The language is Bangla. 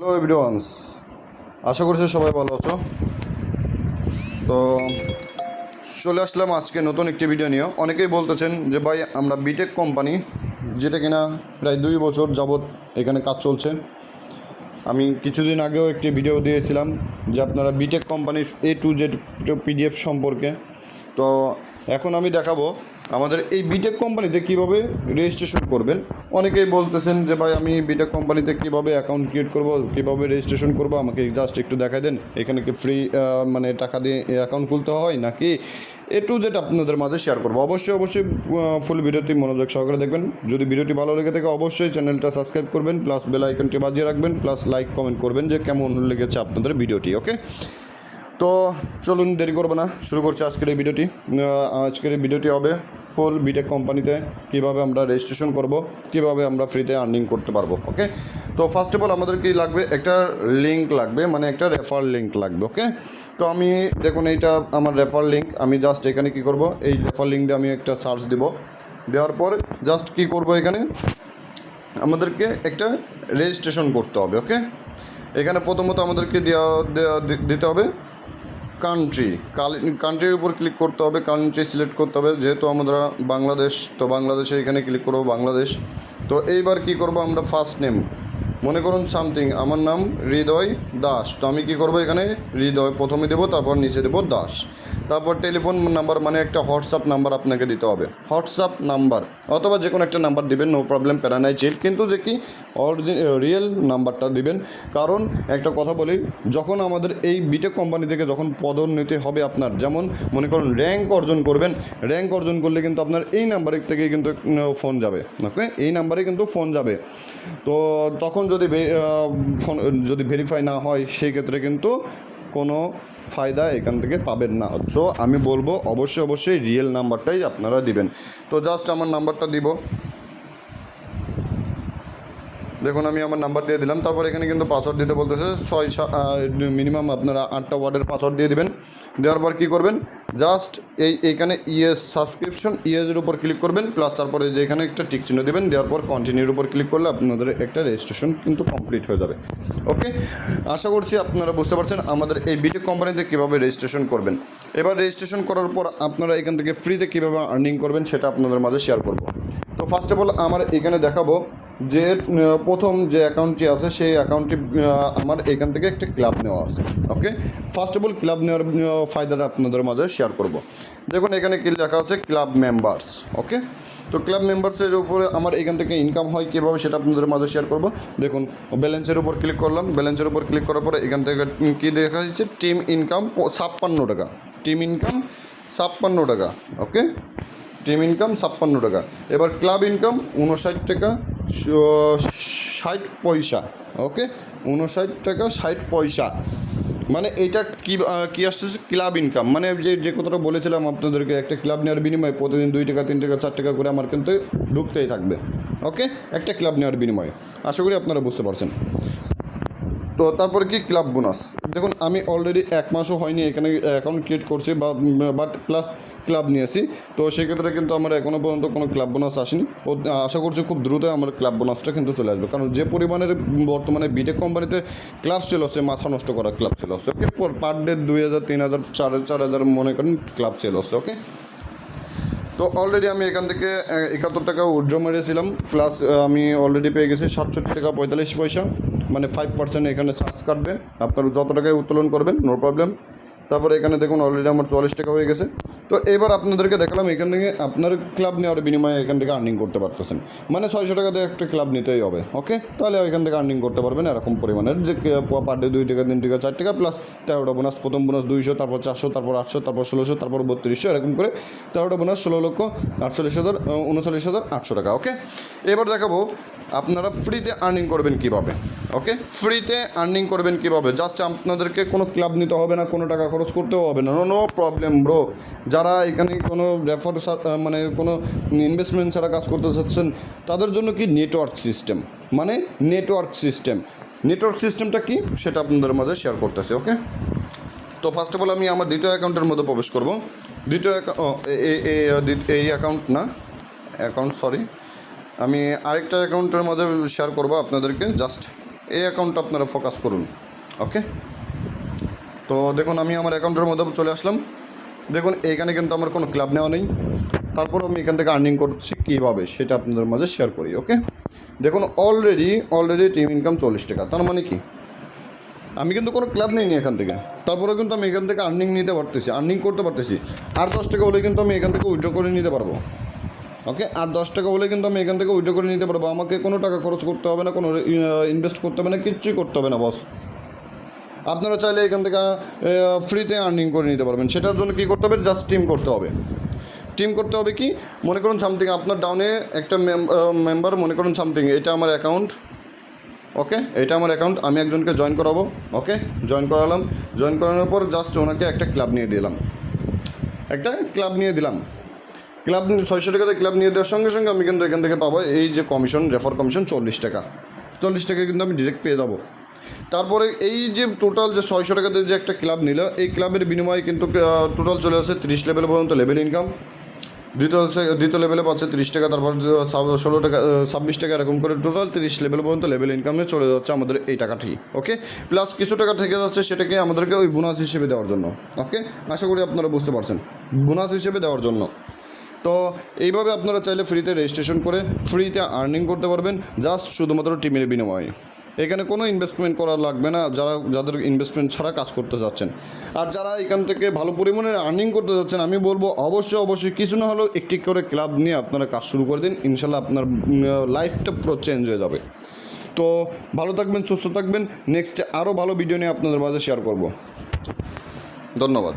হ্যালো এভরিওয়ানস আশা করছি সবাই ভালো আছো। তো চলে আসলাম আজকে নতুন একটি ভিডিও নিয়ে। অনেকেই বলতেছেন যে, ভাই, আমরা বিটেক কোম্পানি যেটা কিনা প্রায় দুই বছর যাবৎ এখানে কাজ চলছে। আমি কিছুদিন আগেও একটি ভিডিও দিয়েছিলাম যে, আপনারা বিটেক কোম্পানির এ টু জেড পিডিএফ সম্পর্কে। তো এখন আমি দেখাবো আমাদের এই বিটেক কোম্পানিতে কীভাবে রেজিস্ট্রেশন করবেন? অনেকেই বলতেছেন যে, ভাই, আমি বিটেক কোম্পানিতে কীভাবে অ্যাকাউন্ট ক্রিয়েট করব? কীভাবে রেজিস্ট্রেশন করব? আমাকে জাস্ট একটু দেখাই দেন। এখানে কি ফ্রি মানে টাকা দিয়ে অ্যাকাউন্ট খুলতে হয় নাকি? এ টু আপনাদের মাঝে শেয়ার করব। অবশ্যই অবশ্যই ফুল ভিডিওটি মনোযোগ সহকারে দেখবেন। যদি ভিডিওটি ভালো লেগে থাকে, অবশ্যই চ্যানেলটা সাবস্ক্রাইব করবেন প্লাস বেল আইকনটি বাজিয়ে রাখবেন প্লাস লাইক কমেন্ট করবেন যে, কেমন লেগেছে আপনাদের ভিডিওটি ওকে তো চলুন দেরি করব না। শুরু করছি আজকের এই ভিডিওটি। আজকের এই ভিডিওটি হবে ফুল বিটেক কোম্পানিতে কীভাবে আমরা রেজিস্ট্রেশন করব, কীভাবে আমরা ফ্রিতে আর্নিং করতে পারব ওকে তো ফার্স্ট অফ অল আমাদের কি লাগবে? একটা লিঙ্ক লাগবে মানে একটা রেফার লিঙ্ক লাগবে ওকে তো আমি দেখুন এইটা আমার রেফার লিঙ্ক আমি জাস্ট এখানে কি করব? এই রেফার লিঙ্ক দিয়ে আমি একটা সার্চ দেব। দেওয়ার পর জাস্ট কি করব এখানে? আমাদেরকে একটা রেজিস্ট্রেশন করতে হবে ওকে এখানে প্রথমত আমাদেরকে দেওয়া দেওয়া- দিতে হবে কান্ট্রি কান্ট্রির উপর ক্লিক করতে হবে কান্ট্রি সিলেক্ট করতে হবে, যেহেতু আমরা বাংলাদেশ, তো বাংলাদেশে এখানে ক্লিক করব বাংলাদেশ। তো এইবার কি করব আমরা ফার্স্ট নেম মনে করুন সামথিং আমার নাম হৃদয় দাস। তো আমি কি করব এখানে? হৃদয়, প্রথমে দেবো, তারপর নিচে দেবো দাস। তারপর টেলিফোন নাম্বার মানে একটা হোয়াটসঅ্যাপ নাম্বার আপনাকে দিতে হবে। WhatsApp number. অথবা যে কোনো একটা নাম্বার দিবেন নো প্রবলেম প্যারানাই চিল কিন্তু যে কি অরিজিন রিয়েল নাম্বারটা দিবেন। কারণ একটা কথা বলি, যখন আমাদের এই বিটেক কোম্পানি থেকে যখন পদোন্নতি হবে আপনার, যেমন মনে করুন র্যাঙ্ক অর্জন করবেন র্যাঙ্ক অর্জন করলে কিন্তু আপনার এই নাম্বারের থেকে কিন্তু ফোন যাবে। ওকে এই নাম্বারে কিন্তু ফোন যাবে। তো তখন যদি ফোন যদি ভেরিফাই না হয়, সেই ক্ষেত্রে কিন্তু কোনো ফায়দা এখান থেকে পাবেন না। সো আমি বলব, অবশ্যই অবশ্যই রিয়েল নাম্বারটাই আপনারা দিবেন। তো জাস্ট আমার নাম্বারটা দিব। দেখুন, আমি আমার নাম্বার দিয়ে দিলাম। তারপর এখানে কিন্তু পাসওয়ার্ড দিতে বলতেছে, ছয় মিনিমাম আপনারা আটটা ওয়ার্ডের পাসওয়ার্ড দিয়ে দিবেন। দেওয়ার পর কী করবেন? জাস্ট এই, এইখানে ইএস সাবস্ক্রিপশন ইএসের উপর ক্লিক করবেন প্লাস তারপরে যে এখানে একটা টিক চিহ্ন দেবেন, দেওয়ার পর কন্টিনিউর উপর ক্লিক করলে আপনাদের একটা রেজিস্ট্রেশন কিন্তু কমপ্লিট হয়ে যাবে। ওকে আশা করছি আপনারা বুঝতে পারছেন আমাদের এই বিটেক কোম্পানিতে কীভাবে রেজিস্ট্রেশন করবেন। এবার রেজিস্ট্রেশন করার পর আপনারা এখান থেকে ফ্রিতে কীভাবে আর্নিং করবেন, সেটা আপনাদের মাঝে শেয়ার করব। তো ফার্স্ট অফ অল আমার এখানে দেখাবো যে প্রথম যে অ্যাকাউন্টটি আছে, সেই অ্যাকাউন্টটি আমার এখান থেকে একটা ক্লাব নেওয়া আছে okay first of all club নেওয়ার ফায়দাটা আপনাদের মাঝে শেয়ার করব। দেখুন, এখানে কি লেখা আছে ক্লাব মেম্বার্স ওকে তো ক্লাব মেম্বার্সের উপরে আমার এখান থেকে ইনকাম হয়, কীভাবে সেটা আপনাদের মাঝে শেয়ার করব? দেখুন ব্যালেন্সের উপর ক্লিক করলাম ব্যালেন্সের উপর ক্লিক করার পরে এখান থেকে কী দেখা যাচ্ছে টিম ইনকাম ছাপ্পান্ন টাকা টিম ইনকাম ছাপ্পান্ন টাকা ওকে টিম ইনকাম ছাপ্পান্ন টাকা। এবার ক্লাব ইনকাম উনষাট টাকা ষাট পয়সা, ওকে? উনষাট টাকা, ষাট পয়সা। মানে এটা কি কী আসতেছে? Club income. মানে যে যে কথাটা বলেছিলাম আপনাদেরকে, একটা ক্লাব নেওয়ার বিনিময়ে প্রতিদিন দুই টাকা, তিন টাকা, চার টাকা করে আমার কিন্তু ঢুকতেই থাকবে, ওকে? একটা ক্লাব নেওয়ার বিনিময়ে। আশা করি আপনারা বুঝতে পারছেন। তো তারপরে কি ক্লাব বোনাস? দেখুন, আমি অলরেডি এক মাসও হয়নি এখানে অ্যাকাউন্ট ক্রিয়েট করছি বা বাট প্লাস ক্লাব নিয়েছি তো সেক্ষেত্রে কিন্তু আমার এখনও পর্যন্ত কোনো ক্লাব বোনাস আসেনি। ও, আশা করছি খুব দ্রুত আমার ক্লাব বোনাসটা কিন্তু চলে আসবে। কারণ যে পরিমাণের বর্তমানে বিটেক কোম্পানিতে ক্লাব সেল হচ্ছে, মাথা নষ্ট করা ক্লাব হচ্ছে ওকে পার ডে দুই হাজার, তিন হাজার, চার চার হাজার মনে করেন ক্লাব হচ্ছে ওকে তো অলরেডি আমি এখান থেকে একাত্তর টাকা উইড্র মেরেছিলাম প্লাস আমি অলরেডি পেয়ে গেছি সাতষট্টি টাকা পঁয়তাল্লিশ পয়সা মানে ফাইভ পার্সেন্ট এখানে চার্জ কাটবে। আপনার যত টাকায় উত্তোলন করবেন নো প্রবলেম তারপরে এখানে দেখুন অলরেডি আমার চুয়াল্লিশ টাকা হয়ে গেছে। তো এবার আপনাদেরকে দেখালাম, এখান থেকে আপনার ক্লাব নেওয়ার বিনিময়ে এখান থেকে আর্নিং করতে পারতেছেন। মানে ছয়শো টাকা দিয়ে একটা ক্লাব নিতেই হবে ওকে তাহলে এখান থেকে আর্নিং করতে পারবেন এরকম পরিমাণের, যে পার ডে দুই টাকা তিন টাকা চার টাকা প্লাস তেরোটা বোনাস প্রথম বোনাস দুইশো, তারপর চারশো, তারপর আটশো, তারপর ষোলোশো, তারপর বত্রিশশো, এরকম করে তেরোটা বোনাস ষোলো লক্ষ, আটচল্লিশ হাজার উনচল্লিশ হাজার, আটশো টাকা ওকে এবার দেখাবো আপনারা ফ্রিতে আর্নিং করবেন কীভাবে ওকে ফ্রিতে আর্নিং করবেন কীভাবে? জাস্ট আপনাদেরকে কোনো ক্লাব নিতে হবে না, কোনো টাকা খরচ করতেও হবে না নো প্রবলেম ব্রো যারা এখানে কোনো রেফার মানে কোনো ইনভেস্টমেন্ট ছাড়া কাজ করতে চাচ্ছেন, তাদের জন্য কি নেটওয়ার্ক সিস্টেম মানে নেটওয়ার্ক সিস্টেম নেটওয়ার্ক সিস্টেমটা কি? সেটা আপনাদের মাঝে শেয়ার করতেছি ওকে তো ফার্স্ট অফ অল আমি আমার দ্বিতীয় অ্যাকাউন্টের মধ্যে প্রবেশ করব। দ্বিতীয় এই অ্যাকাউন্ট না অ্যাকাউন্ট সরি আমি আরেকটা অ্যাকাউন্টের মধ্যে শেয়ার করব আপনাদেরকে জাস্ট এই অ্যাকাউন্টটা আপনারা ফোকাস করুন ওকে তো দেখুন, আমি আমার অ্যাকাউন্টের মধ্যে চলে আসলাম। দেখুন এইখানে কিন্তু আমার কোনো ক্লাব নেওয়া নেই। তারপর আমি এখান থেকে আর্নিং করছি কীভাবে, সেটা আপনাদের মাঝে শেয়ার করি ওকে দেখুন অলরেডি অলরেডি টিম ইনকাম চল্লিশ টাকা। তার মানে কি? আমি কিন্তু কোনো ক্লাব নেইনি এখান থেকে। তারপরেও কিন্তু আমি এখান থেকে আর্নিং নিতে পারতেছি আর্নিং করতে পারতেছি। আর দশ টাকা হলে কিন্তু আমি এখান থেকে উইড্রো করে নিতে পারব ওকে আর দশ টাকা হলে কিন্তু আমি এখান থেকে উইড্রো করে নিতে পারব। আমাকে কোনো টাকা খরচ করতে হবে না, কোনো ইনভেস্ট করতে হবে না, কিচ্ছুই করতে হবে না বস আপনারা চাইলে এখান থেকে ফ্রিতে আর্নিং করে নিতে পারবেন। সেটার জন্য কী করতে হবে? জাস্ট টিম করতে হবে। টিম করতে হবে কি? মনে করুন সামথিং আপনার ডাউনে একটা মেম্বার মনে করুন সামথিং এটা আমার অ্যাকাউন্ট ওকে এটা আমার অ্যাকাউন্ট আমি একজনকে জয়েন করাবো ওকে জয়েন করালাম। জয়েন করানোর পর জাস্ট ওনাকে একটা ক্লাব নিয়ে দিলাম। একটা ক্লাব নিয়ে দিলাম। ক্লাব ছয়শো টাকাতে ক্লাব নিয়ে দেওয়ার সঙ্গে সঙ্গে আমি কিন্তু এখান থেকে পাবো এই যে কমিশন রেফার কমিশন চল্লিশ টাকা। চল্লিশ টাকা কিন্তু আমি ডিরেক্ট পেয়ে যাব। তারপরে এই যে টোটাল যে ছয়শো টাকা দিয়ে যে একটা ক্লাব নিল, এই ক্লাবের বিনিময়ে কিন্তু টোটাল চলে আসে তিরিশ লেভেল পর্যন্ত লেভেল ইনকাম দ্বিতীয় দ্বিতীয় লেভেলে পাচ্ছে তিরিশ টাকা, তারপর ষোলো টাকা ছাব্বিশ টাকা এরকম করে টোটাল তিরিশ লেভেল পর্যন্ত লেভেল ইনকামে চলে যাচ্ছে আমাদের এই টাকাটি ওকে প্লাস কিছু টাকা থেকে যাচ্ছে সেটাকে আমাদেরকে ওই বোনাস হিসেবে দেওয়ার জন্য ওকে আশা করি আপনারা বুঝতে পারছেন বোনাস হিসেবে দেওয়ার জন্য। তো এইভাবে আপনারা চাইলে ফ্রিতে রেজিস্ট্রেশন করে ফ্রিতে আর্নিং করতে পারবেন জাস্ট শুধুমাত্র টিমের বিনিময়ে। এখানে কোনো ইনভেস্টমেন্ট করা লাগবে না, যারা, যাদের ইনভেস্টমেন্ট ছাড়া কাজ করতে যাচ্ছেন। আর যারা এখান থেকে ভালো পরিমাণে আর্নিং করতে যাচ্ছেন, আমি বলব অবশ্যই অবশ্যই কিছু না হলেও একটি করে ক্লাব নিয়ে আপনারা কাজ শুরু করে দিন, ইনশাল্লাহ আপনার লাইফটা পুরো চেঞ্জ হয়ে যাবে। তো ভালো থাকবেন, সুস্থ থাকবেন নেক্সট আরও ভালো ভিডিও নিয়ে আপনাদের মাঝে শেয়ার করব। ধন্যবাদ।